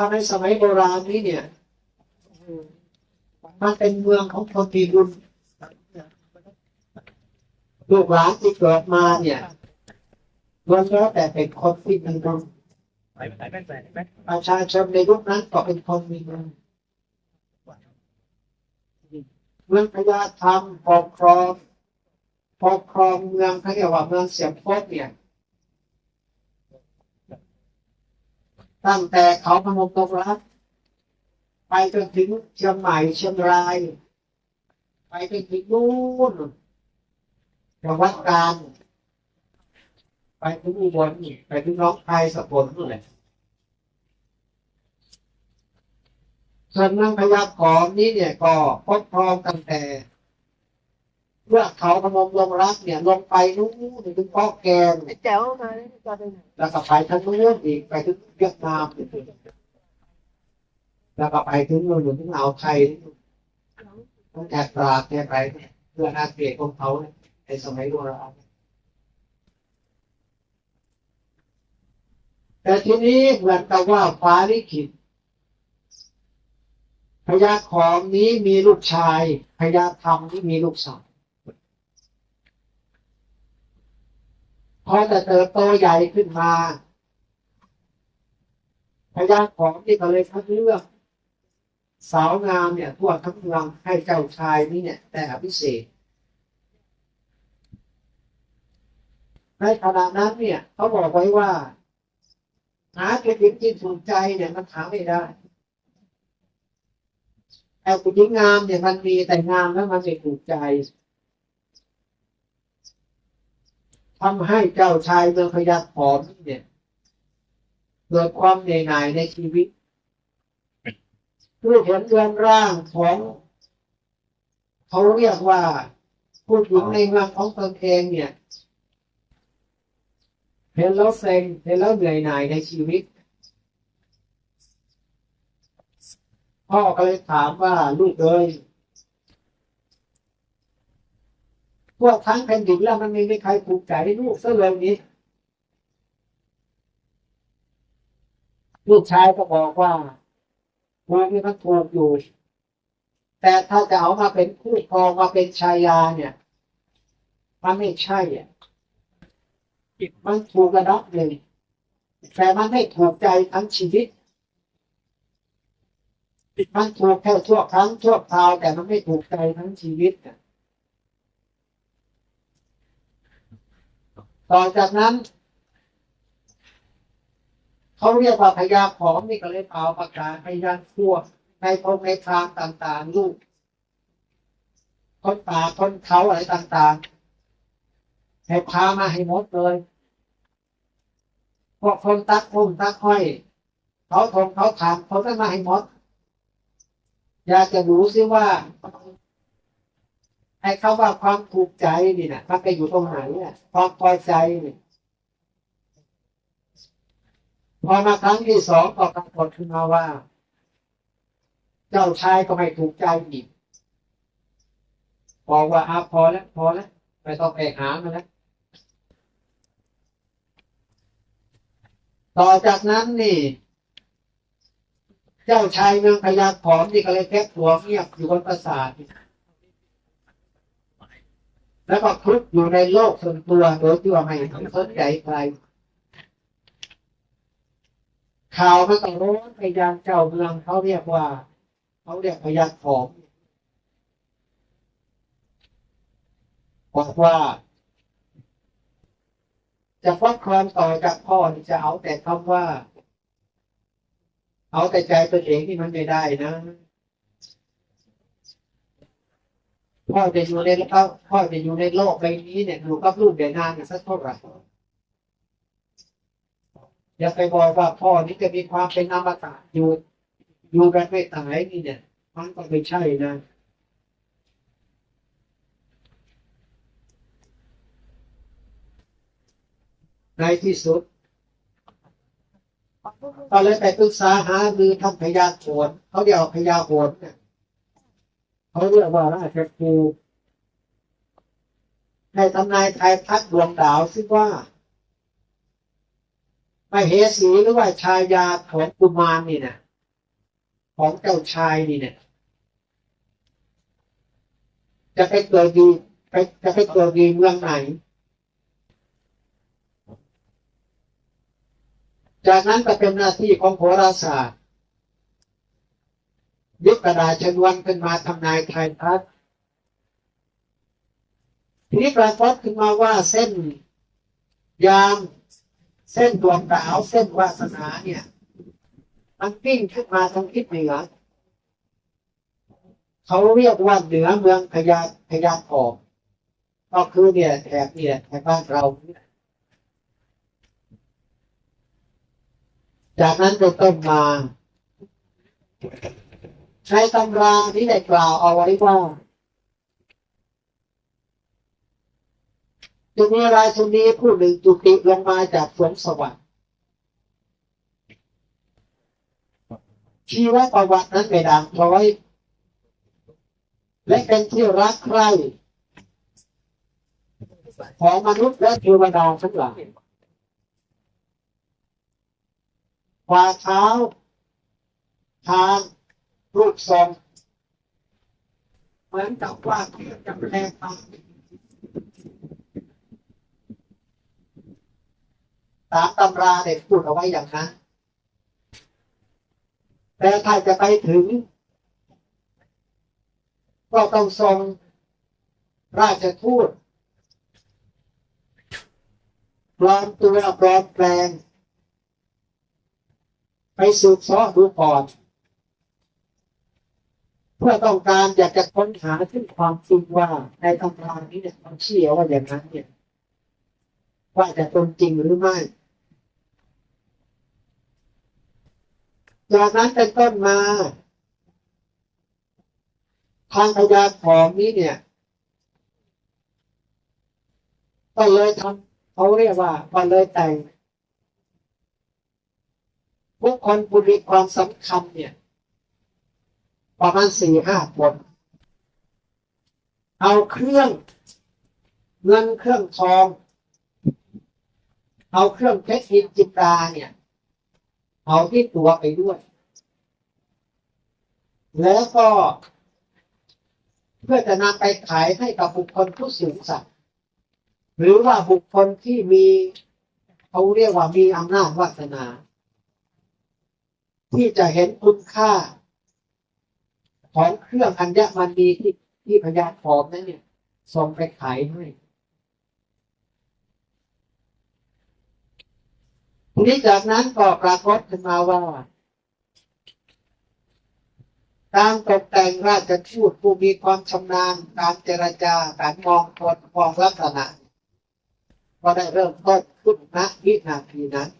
ถ้าในสมัยโบราณนี้เนี่ยมันเป็นเมืองของคนมีบุญลูกหลานที่เกิดมาเนี่ยล้วนแล้วแต่เป็นคนที่มีบุญประชาชนในยุคนั้นก็เป็นคนมีบุญเมืองพญาธรรมปกครองปกครองเมืองเขาเรียกว่าเมืองเสียมโพกเนี่ย ตั้งแต่เขาพนมตรงรักไปจนถึงเชียงใหม่เชียงราย ไปจนถึงนู่นจังหวัดกาญไปถึงอุบลไปถึงน้องคายสกลนู่นแหละส่วนเมืองพญาขอมนี้เนี่ยก็ปกครองตั้งแต่ เมื่อเขาพนมลงรักเนี่ยลงไปนู่นถึงพ่อแกนแจ๋วมาจะไปไหนแล้วก็ไปทางนู้นอีกไปถึงเวียดนามอีกแล้วก็ไปถึงนู่นถึงอ่าวไทยตั้งแต่ตราดเนี่ยไปเพื่ออาเซียนของเขาเนี่ยในสมัยโบราณแต่ทีนี้เหมือนกับว่าฟ้าลิขิตพญาขอมนี้มีลูกชายพญาธรรมที่มีลูกสาว พอแต่เติบโตใหญ่ขึ้นมาพญาขอมที่ก็เลยคัดเลือกสาวงามเนี่ยทั่วทั้งเมืองให้เจ้าชายนี่เนี่ย แต่อภิเษกในขณะนั้นเนี่ยเขาบอกไว้ว่าหาผู้หญิงที่ถูกใจเนี่ยมันหาไม่ได้แต่ผู้หญิงงามเนี่ยมันมีแต่งามแล้วมันไม่ถูกใจ ทำให้เจ้าชายเมืองพญาขอมเนี่ยเกิดความเหนื่อยหน่ายในชีวิตผู้เห็นเรือนร่างของ เขาเรียกว่าผู้หญิงในเมืองของตนเองเนี่ยเห็นแล้วเซ็งเห็นแล้วเหนื่อยหน่ายในชีวิต พ่อก็เลยถามว่าลูกเอ้ย พวกทั้งแผ่นดินแล้วมันไม่มีใครถูกใจให้ลูกซะเลยนี้ ลูกชายก็บอกว่าพวกนี้มันถูกอยู่ แต่ถ้าจะเอามาเป็นคู่ครองมาเป็นชายาเนี่ย มันไม่ใช่อะมันถูกระดับหนึ่งแต่มันไม่ถูกใจทั้งชีวิตมันถูกแค่ชั่วครั้งชั่วคราวแต่มันไม่ถูกใจทั้งชีวิตน่ะ ต่อจากนั้น เขาเรียกว่าพญาขอมนี่ก็เลยเป่าประกาศพยานทั่วในพงในทางต่างๆลูกคนป่าคนเขาอะไรต่างๆให้พามาให้หมดเลยพวกคนตักพุ่มตักห้อย เขาทงเขาถามเขาต้งมาให้หมดอยากจะรู้ซิว่า ไอ้คำว่าความถูกใจนี่นะมันไปอยู่ตรงไหนเนี่ยความพอใจนี่พอมาครั้งที่สองก็ปรากฏขึ้นมาว่า เจ้าชายก็ไม่ถูกใจอีกบอกว่าอาพอแล้วพอแล้วไม่ต้องไปหามันแล้วต่อจากนั้นนี่ เจ้าชายเมืองพญาขอมนี่ก็เลยแค่ตัวเงียบอยู่บนปราสาท แล้วก็คลุกอยู่ในโลกส่วนตัวโดยที่ว่าไม่สนใจใครข่าวมันก็ร้อนไปยังเจ้าเมืองเขาเรียกว่าเขาเรียกพญาขอมบอกว่า จะฟ้องความต่อจากพ่อนี่จะเอาแต่คำว่า เอาแต่ใจตัวเองที่มันไม่ได้นะ พ่อจะอยู่ในพ่อพ่อจะอยู่ในโลกใบนี้เนี่ยอยู่กับลูกเดียนานสักเท่าไหร่อย่าไปบอกว่าพ่อนี่จะมีความเป็นอมตะอยู่อยู่กันไม่ตายนี่เนี่ย มันก็ไม่ใช่นะในที่สุดก็เลยไปปรึกษาหารือทำพยาโขนเขาเรียกว่าพยาโขนเนี่ย เขาเรียกว่าราชครูให้ทำนายทายทักดวงดาวซึ่งว่าไม่เหสีหรือว่าชายาของกุมารนี่นะของเจ้าชายนี่เนี่ยจะไปเกิดดีไปจะไปเกิดดีเมืองไหน จากนั้นก็เป็นหน้าที่ของโหราศาสตร์ ยึดกระดาษชนวนขึ้นมาทำนายไทยทักทีนี้ปรากฏขึ้นมาว่าเส้นยามเส้นดวงดาวเส้นวาสนาเนี่ยมันปิ้งขึ้นมาทางทิศเหนือเขาเรียกว่าเหนือเมืองพญาพญาออกก็คือเนี่ยแถบเนี่ยแถบบ้านเราจากนั้นเป็นต้นมา ในตำราที่ได้กล่าวเอาไว้ว่าจะมีราชนีผู้หนึ่งจุติลงมาจากสวงสวรรค์ชีวประวัตินั้นไม่ด่างพร้อย และเป็นที่รักใคร่ของมนุษย์และเทวดาทั้งหลายฝ่าเท้าทาง รูปทรงเหมือนกับว่าเพื่อจำแรงตามตามตำราเด็กพูดเอาไว้อย่างนั้น แต่ถ้าจะไปถึง ก็ต้องทรงราชทูตปลอมตัวปลอมแปลง ไปสืบเสอดูก่อน เพื่อต้องการอยากจะค้นหาถึงความจริงว่าในตำรานี้เนี่ยมันเชื่อว่าอย่างนั้นเนี่ยว่าจะตรงจริงหรือไม่จากนั้นเป็นต้นมา ทางพยานของนี้เนี่ยก็เลยทำเขาเรียกว่าก็เลยแต่งบุคคลผู้มีความสำคัญเนี่ย ประมาณสี่ห้าคน เอาเครื่องเงินเครื่องทอง เอาเครื่องเพชรนินจินดาเนี่ย เอาที่ตัวไปด้วย แล้วก็ เพื่อจะนำไปขายให้กับบุคคลผู้สูงสักดิ์หรือว่าบุคคลที่มีเขาเรียกว่ามีอำนาจวาสนา ที่จะเห็นคุณค่า ของเครื่องอัญมณีที่ที่พญาทองนั้นเนี่ยส่งไปขายให้ทีนี้จากนั้นก็ปรากฏขึ้นมาว่าการตกแต่งราชทูตผู้มีความชำนาญการเจรจาการมองคนมองลักษณะ ก็ได้เริ่มต้นขึ้นณวินาทีนั้น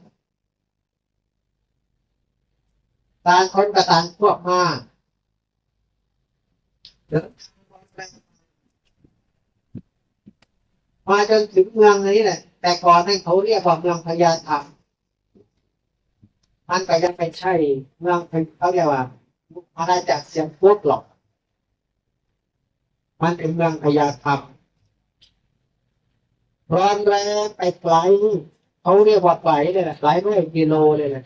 ต่างคนก็ต่างพวกมาเดิน มาจนถึงเมืองนี้แหละ แต่ก่อนนั้นเขาเรียกว่าเมืองพญาธรรมมันก็ยังไม่ใช่ เมืองเขาเรียกว่าอาณาจักรเสียงพุทธหรอก มันเป็นเมืองพญาธรรมร้อนแรงไปไกลเขาเรียกว่าไกลเลยนะหลายร้อยกิโลเลยนะ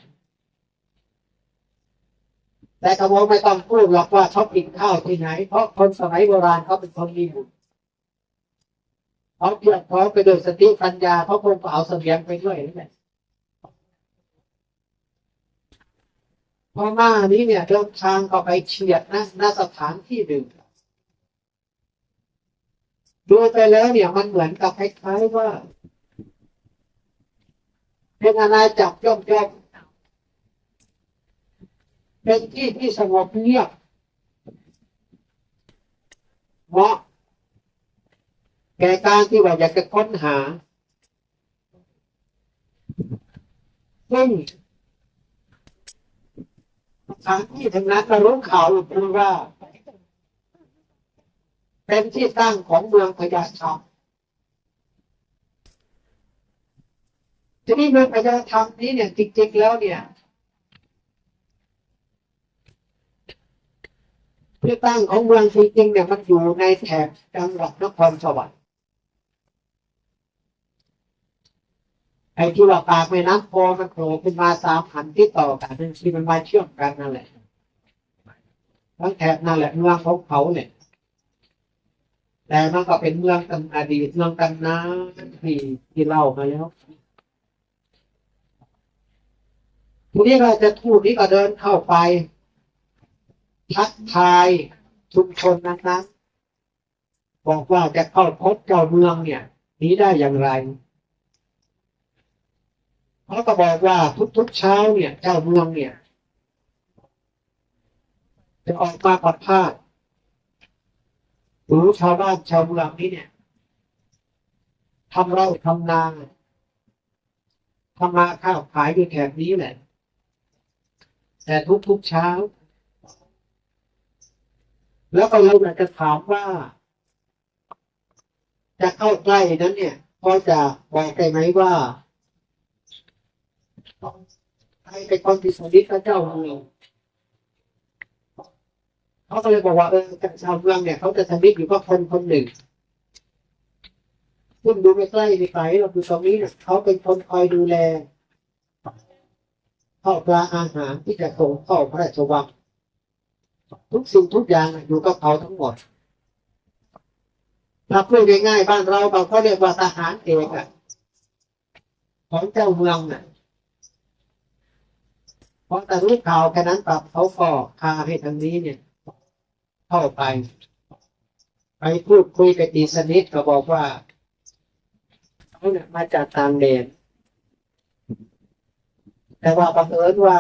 แต่กระโมไม่ต้องพูดหรอกว่าเขากินข้าวที่ไหน เพราะคนสมัยโบราณเขาเป็นคนมีบุญเขาเพียงพร้อมไปด้วยสติปัญญาเขาคงเอาเสบียงไปด้วยนี่แหละพอมานี้เนี่ยเดินทางก็ไปเฉียดนะณสถานที่หนึ่งดูไปแล้วเนี่ยมันเหมือนกับคล้ายๆว่า เป็นอาณาจักรย่อมย่อม เป็นที่ที่สงบเงียบเหมาะแก่การที่ว่าอยากจะค้นหา ซึ่งสถานที่ทั้งนั้นก็รู้ข่าวคือว่า เป็นที่ตั้งของเมืองพญาธรรมทีนี้เมืองพญาธรรมนี้เนี่ยจริงๆแล้วเนี่ย ที่ตั้งของเมืองจริงๆเนี่ยมันอยู่ในแถบจังหวัดนครสวรรค์ไอ้ที่ว่าปากแม่น้ำโพมันโผล่ขึ้นมาสามหันที่ต่อกันที่มันมาเชื่อมกันนั่นแหละทั้งแถบนั่นแหละเมืองของเขาเนี่ย แต่มันก็เป็นเมืองตำอดีตเมืองตำนานที่ที่เล่ามาแล้วทีนี้เราจะทูตนี้ก็เดินเข้าไป ทักทายชุมชนนั้นๆบอกว่าจะเข้าพบเจ้าเมืองเนี่ยนี้ได้อย่างไรเขาก็บอกว่าทุกๆเช้าเนี่ย เจ้าเมืองเนี่ย จะออกมาปัดพาดหรือชาวบ้านชาวเมืองนี้เนี่ยทำไร่ทำนาทำมาข้าวขายอยู่แถบนี้แหละ แต่ทุกๆเช้า แล้วก็เราอยากจะถามว่า จะเข้าใกล้นั้นเนี่ยพอจะบอกได้ไหมว่าใครเป็นคนที่สนิทกับเจ้าเองเขาก็เลยบอกว่าเออชาวเมืองเนี่ยเขาจะสนิทอยู่กับคนคนหนึ่งซึ่งดูไม่ใกล้ไม่ไกลเราคือตรงนี้เนี่ยเขาเป็นคนคอยดูแลข้าวปลาอาหารที่จะส่งเข้าพระราชวัง ทุกสิ่งทุกอย่างอยู่กับเขาทั้งหมดถ้าพูดง่ายๆบ้านเราเราก็เรียกว่าทหารเอกอะของเจ้าเมืองน่ะเพราะแต่รู้ข่าวแค่นั้นปรับเขาก็พาให้ทางนี้เนี่ย เข้าไปไปพูดคุยกับตีสนิทก็บอกว่าเขาเนี่ยมาจากต่างแดนแต่ว่าบังเอิญว่า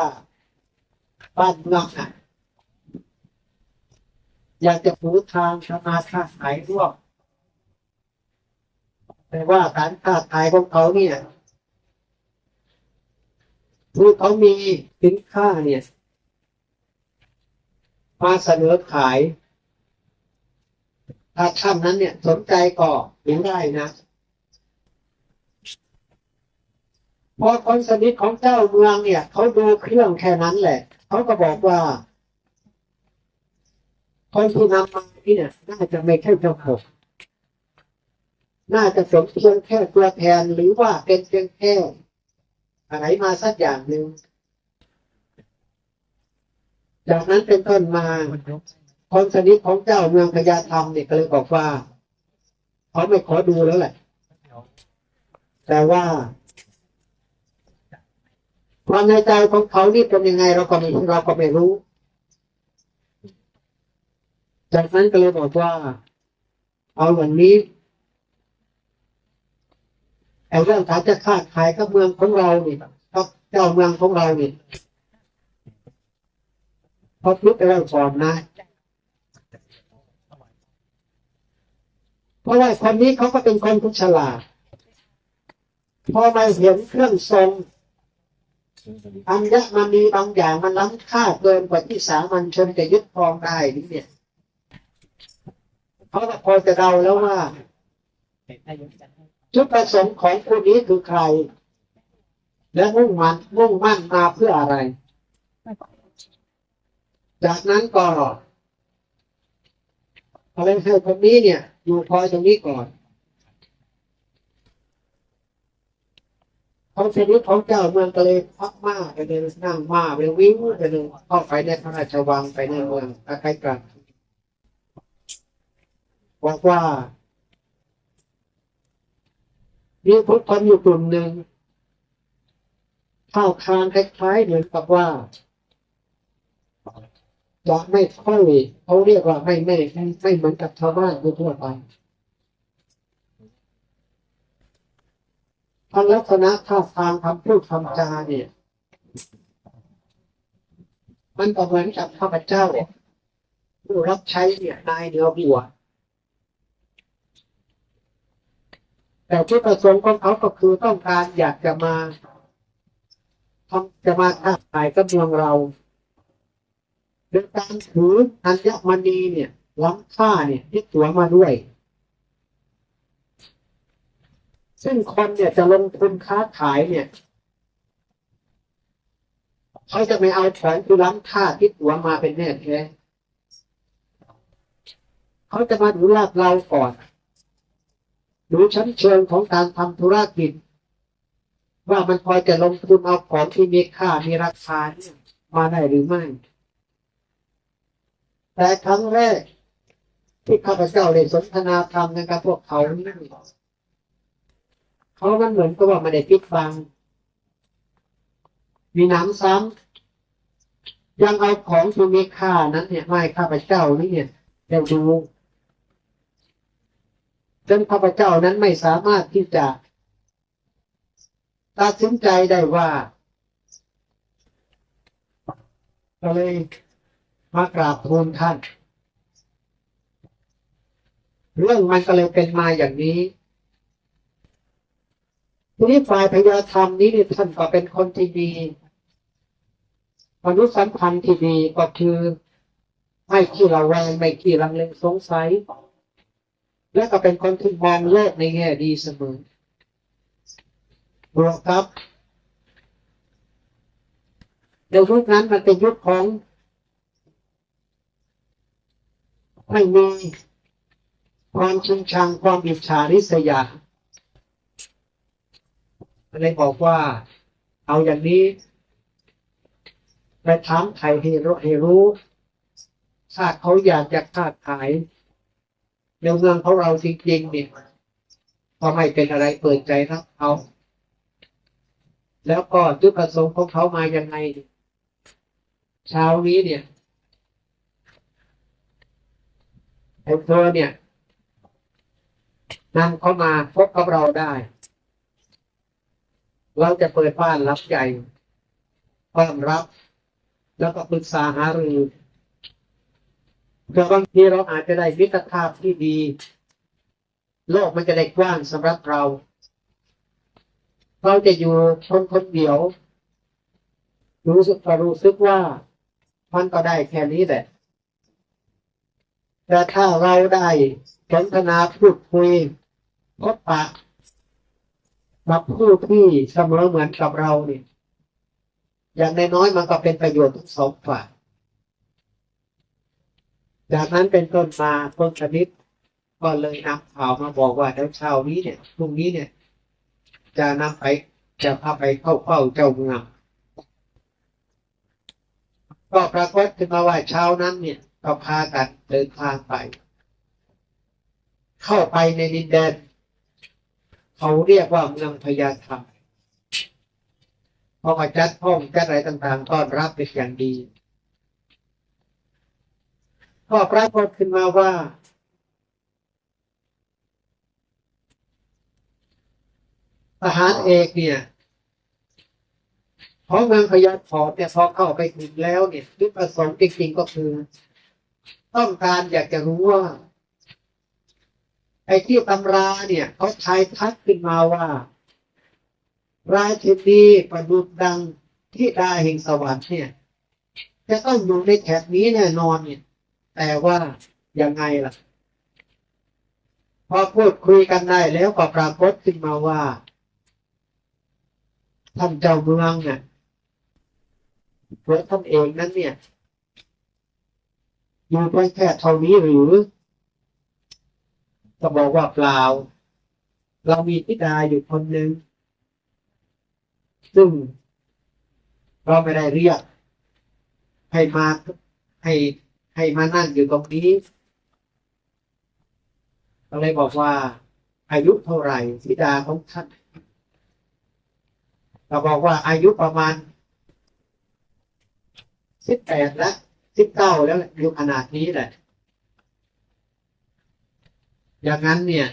บ้านเมืองน่ะ อยากจะผูทางชมาค้าขายร่วมแต่ว่าการค้าขายของเขาเนี่ยคือเขามีสินค้าเนี่ยมาเสนอขาย ถ้าทำนั้นเนี่ยสนใจก็เห็นได้นะเพราะคนสนิทของเจ้าเมืองเนี่ยเขาดูเครื่องแค่นั้นแหละ เขาก็บอกว่า คนที่นำมาที่เนี่ยน่าจะไม่ใช่เจ้าของน่าจะสมเพียงแค่ตัวแทนหรือว่าเป็นเพียงแค่อะไรมาสักอย่างหนึ่งจากนั้นเป็นต้นมาคนสนิทของเจ้าเมืองพญาธรรมเนี่ยก็เลยบอกว่าเขาไม่ขอดูแล้วแหละ แต่ว่าความในใจของเขานี่เป็นยังไงเราก็ไม่เราก็ไม่รู้ จากนั้นก็เลยบอกว่า เอาอย่างนี้ไอ้เรื่องการจะค้าขายกับเมืองของเรานี่กับเจ้าเมืองของเรานี่พอพูดไปแล้วก่อนนะเพราะว่าคนนี้เขาก็เป็นคนผู้ฉลาดพอมาเห็นเครื่องทรงอัญมันมีบางอย่างมันล้ำค่าเกินกว่าที่สามัญชนจะยึดครองได้นี่เนี่ย เขาก็พอจะเดาแล้วว่า จุดประสงค์ของคนนี้คือใคร และมุ่งมันมุ่งมั่นมาเพื่ออะไร จากนั้นก็อะไรให้คนนี้เนี่ย อยู่คอยตรงนี้ก่อนเขาชนิดของเจ้าเมืองก็เลยพักมาไปเลยนั่งมาไปวิ่งไปเลยเข้าไปในพระราชวังไปในเมืองใกล้ๆกัน บอกว่ามีพุทธคอยู่กลุ่มหนึ่งเข้าทางคล้ายๆเหมือนกับว่าจะไม่ค่อยเขาเรียกว่าไม่ไม่ไม่ไม่เหมือนกับชาวบ้านทั่วไปพลักษณะท่าทางคำพูดคำจาเนี่ย มันก็เหมือนกับข้าพเจ้าผู้รับใช้เนี่ยนายเดียวบัว แต่ที่ประสงค์ของเขาก็คือต้องการอยากจะมาทำจะมาค้าขายกับเมืองเราโดยการถืออัญมณีเนี่ยล้ำค่าเนี่ยที่ตัวมาด้วย ซึ่งคนเนี่ยจะลงทุนค้าขายเนี่ยเขาจะไม่เอาของที่ล้ำค่าที่ตัวมาเป็นแน่แท้เขาจะมาดูลาดเราก่อน ดูชั้นเชิงของการทำธุรกิจ ว่ามันพอยจะลงทุนเอาของที่มีค่ามีราคาเนี่ยมาได้หรือไม่ แต่ครั้งแรก ที่ข้าพเจ้าได้สนทนาธรรมนะครับพวกเขานี่เขามันเหมือนกับว่าไม่ได้ปิดฟัง มีน้ำซ้ำยังเอาของที่มีค่านั้นเนี่ยไม่ข้าพเจ้านี่เนี่ยเดี๋ยวดู จนข้าพเจ้านั้นไม่สามารถที่จะตัดสินใจได้ว่าก็เลยมากราบทูลท่าน เรื่องมันก็เลยเป็นมาอย่างนี้ทีนี้ฝ่ายพยาธรรมนี้ท่านก็เป็นคนที่ดีมนุษย์สัมพันธ์ที่ดีก็คือไม่ขี้ระแวงไม่ขี้ลังเลสงสัย และก็เป็นคนที่มองโลกในแง่ดีเสมอบวกครับเดี๋ยวยุคนั้นมันเป็นยุคของไม่มีความชิงชังความอิจฉาริษยาเลยบอกว่า เอาอย่างนี้ไปถามไทยให้รู้ให้รู้ถ้าเขาอยากจะค้าขาย ในเมืองของเราจริงๆเนี่ยก็ไม่เป็นอะไรเปิดใจรับเขา แล้วก็จุดประสงค์ของเขามายังไงเช้านี้เนี่ยไอ้เธอเนี่ยนำเขามาพบกับเราได้ เราจะเปิดบ้านรับใหญ่ต้อนรับ แล้วก็ปรึกษาหารือ เพื่อบางทีเราอาจจะได้มิตรภาพที่ดี โลกมันจะได้กว้างสำหรับเรา เราจะอยู่คนคนเดียว รู้สึกรู้สึกว่ามันก็ได้แค่นี้แหละแต่ถ้าเราได้สนทนาพูดคุยพบปะกับผู้ที่เสมอเหมือนกับเราเนี่ยอย่างน้อยๆมันก็เป็นประโยชน์ทั้งสองฝ่าย จากนั้นเป็นต้นมาต้นชนิดก็เลยนำข่าวมาบอกว่าเดี๋ยวเช้านี้เนี่ยพรุ่งนี้เนี่ย จะนำไปจะพาไปเข้าเฝ้าเจ้าเมืองก็ปรากฏขึ้นมาว่าเช้านั้นเนี่ยก็พากันเดินทางไป เข้าไปในดินแดน เขาเรียกว่าเมืองพญาธรรมพอมาจัดห้องจัดอะไรต่างๆต้อนรับเป็นอย่างดี ก็ปรากฏขึ้นมาว่า ทหารเอกเนี่ยของเมืองพญาธรเนี่ยพอเข้าไปถึงแล้วเนี่ยจุดประสงค์จริงๆก็คือ ต้องการอยากจะรู้ว่าไอ้ที่ตำราเนี่ยเขาใช้ทักขึ้นมาว่า ราชินีประดุจดังที่ดาแห่งสวรรค์เนี่ย จะต้องอยู่ในแถบนี้แน่นอนเนี่ย แต่ว่ายังไงล่ะ พอพูดคุยกันได้แล้วก็ปรากฏขึ้นมาว่า ท่านเจ้าเมืองเนี่ยตัวท่านเองนั้นเนี่ยอยู่เพียงแค่เท่านี้หรือก็บอกว่าเปล่า เรามีธิดาอยู่คนหนึ่งซึ่งเราไม่ได้เรียก ให้มาให้ ให้มานั่งอยู่ตรงนี้ก็เลยบอกว่า อายุเท่าไหร่ธิดาของท่านเราบอกว่าอายุประมาณสิบแปดแล้วสิบเก้าแล้วอยู่ขนาดนี้แหละ อย่างนั้นเนี่ย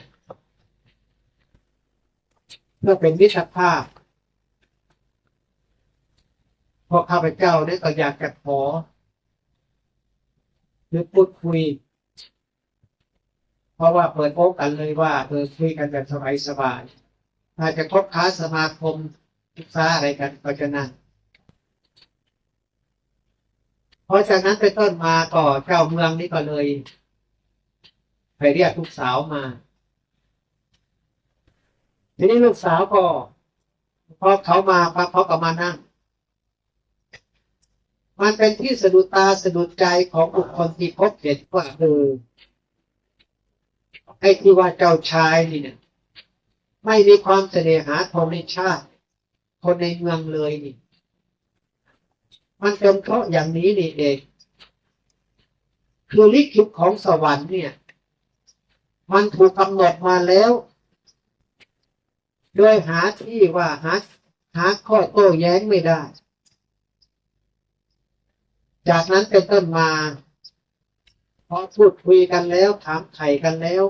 เพื่อเป็นวิชาภาพพอข้าพเจ้าเนี่ยก็อยากจะขอ หรือพูดคุย เพราะว่าเปิดโอกกันเลยว่าเออคุยกันแบบสบายๆถ้าจจะคบค้าสมาคมศึกษาอะไรกันก็จะนั่นเพราะฉะนั้นไปนต้นมาก็เจ้าเมืองนี่ก็เลย ไปเรียกลูกสาวมาทีนี้ลูกสาวก็พอเขามาปั๊บเขาก็มานั่ง มันเป็นที่สะดุดตาสะดุดใจของบุคคลที่พบเห็นว่าเออไอ้ที่ว่าเจ้าชายนี่เนี่ยไม่มีความเสน่หาคนในชาติ คนในเมืองเลยนี่ มันเป็นเพราะอย่างนี้นี่เองคือลิขิตของสวรรค์เนี่ย มันถูกกำหนดมาแล้วโดยหาที่ว่าหาหาข้อโต้แย้งไม่ได้ จากนั้นเป็นต้นมาพอพูดคุยกันแล้วถามไถ่กันแล้ว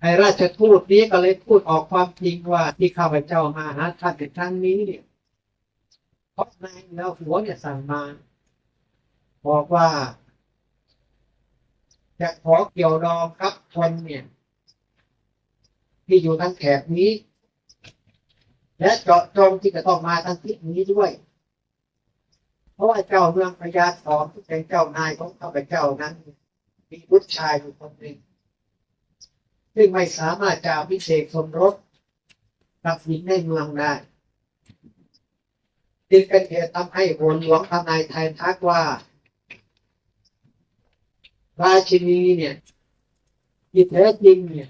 ไอ้ราชทูตนี้ก็เลยพูดออกความจริงว่าที่ข้าพเจ้ามาหาท่านในครั้งนี้เนี่ยเพราะนายแล้วหัวเนี่ยสั่งมาบอกว่าจะขอเกี่ยวดองกับคนเนี่ย ที่อยู่ทางแถบนี้ และเจาะจงที่จะต้องมาทางทิศนี้ด้วย เพราะว่าเจ้าเมืองพญาตอมที่เป็นเจ้านายของข้าพเจ้านั้น มีบุตรชายอยู่คนหนึ่งซึ่งไม่สามารถจะอภิเษกสมรสกับหญิงในเมืองได้จึงเป็นเหตุทำให้หัวหลวงทนายไทยทักว่าราชินีเนี่ยที่แท้จริงเนี่ย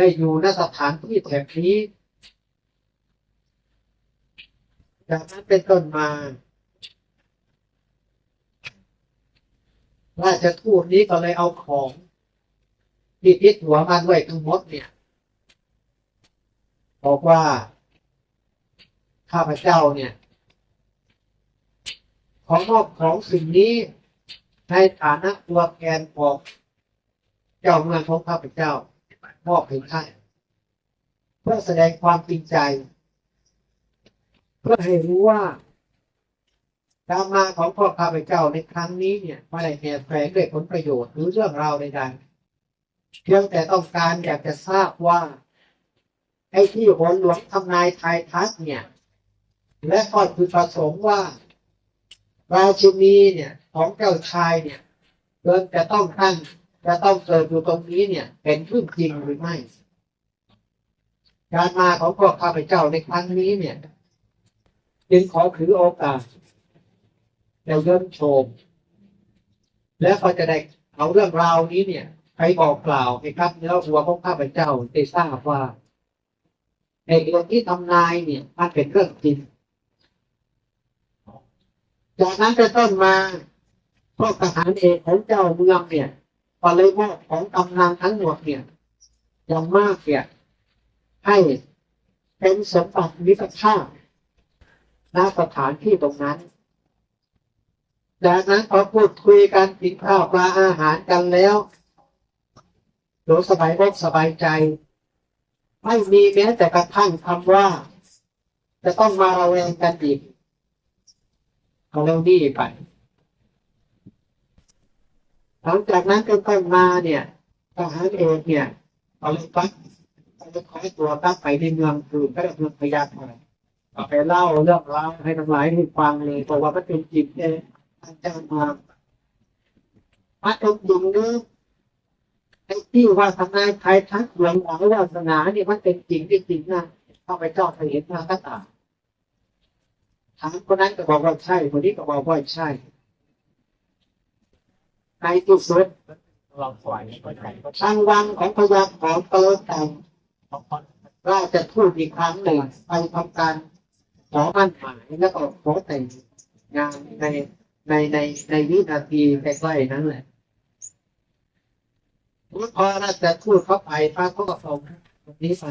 ได้อยู่ณสถานที่แถบนี้จากนั้นเป็นต้นมาราชทูตนี้ก็เลยเอาของที่ติดหัวมาด้วยทั้งหมดเนี่ยบอกว่า ข้าพเจ้าเนี่ย ของมอบของสิ่งนี้ในฐานะตัวแทนของเจ้าเมืองของข้าพเจ้า มอบให้ท่านเพื่อแสดงความจริงใจ เพื่อให้รู้ว่าการมาของพ่อข้าพเจ้าในครั้งนี้เนี่ยไม่ได้แอบแฝงด้วยผลประโยชน์หรือเรื่องราวใดๆเพียงแต่ต้องการอยากจะทราบว่าไอ้ที่หนหลวงทำนายทายทักเนี่ย และก็คือประสงค์ว่าราชินีเนี่ย ของเจ้าชายเนี่ยเกินจะต้องตั้ง จะต้องเกิดอยู่ตรงนี้เนี่ย เป็นเรื่องจริงหรือไม่ การมาของพวกข้าพเจ้าในครั้งนี้เนี่ย จึงขอถือโอกาสได้เยี่มชม และก็จะได้เอาเรื่องราวนี้เนี่ยไปบอกกล่าวให้ครับเนื้อหัวของข้าพเจ้าได้ทราบว่าไอ้เรื่องที่ทำนายเนี่ย มันเป็นเรื่องจริงจากนั้นเป็นต้นมาพวกทหารเอกของเจ้าเมืองเนี่ย ก็เลยมอบของกำลังทั้งหมดเนี่ยอย่างมากเนี่ยให้เป็นสมบัติมิตรภาพณสถานที่ตรงนั้นจากนั้นพอพูดคุยกันกินข้าวปลาอาหารกันแล้วหลวสบายอกสบายใจ ไม่มีแม้แต่กระทั่งคำว่า จะต้องมาระแวงกันอีกเอาเร็วดีไป หลังจากนั้นเป็นต้นมาเนี่ยทหารเอกเนี่ยเอาเลยปักเอาเลยขอตัวตั้งไปในเมืองคือก็ได้เมืองพญาไทเอาไปเล่าเรื่องราวให้ทั้งหลายได้ฟังเลยเพราะว่ามันเป็นจริงเองท่านเจ้ามาพระองค์ยิงเนื้อไอ้ที่ว่าทนายไทยทักหลวงหลายวาสนาเนี่ยมันเป็นจริงจริงนะเข้าไปจ้าเคยเห็นมาก็ตามถามคนนั้นก็บอกว่าใช่คนนี้ก็บอกว่าใช่ ในที่สุดลองปล่อยก็ใช่ก็ทางวังของพญาของเปิดแต่งต้องราชทูตอีกครั้งหนึ่งไปทำการขอมั่นหมายแล้วก็ขอแต่งงานในในในในวินาทีใกล้ๆนั้นแหละพอราชทูตเขาไปพระเขาก็ส่งคนนี้ไป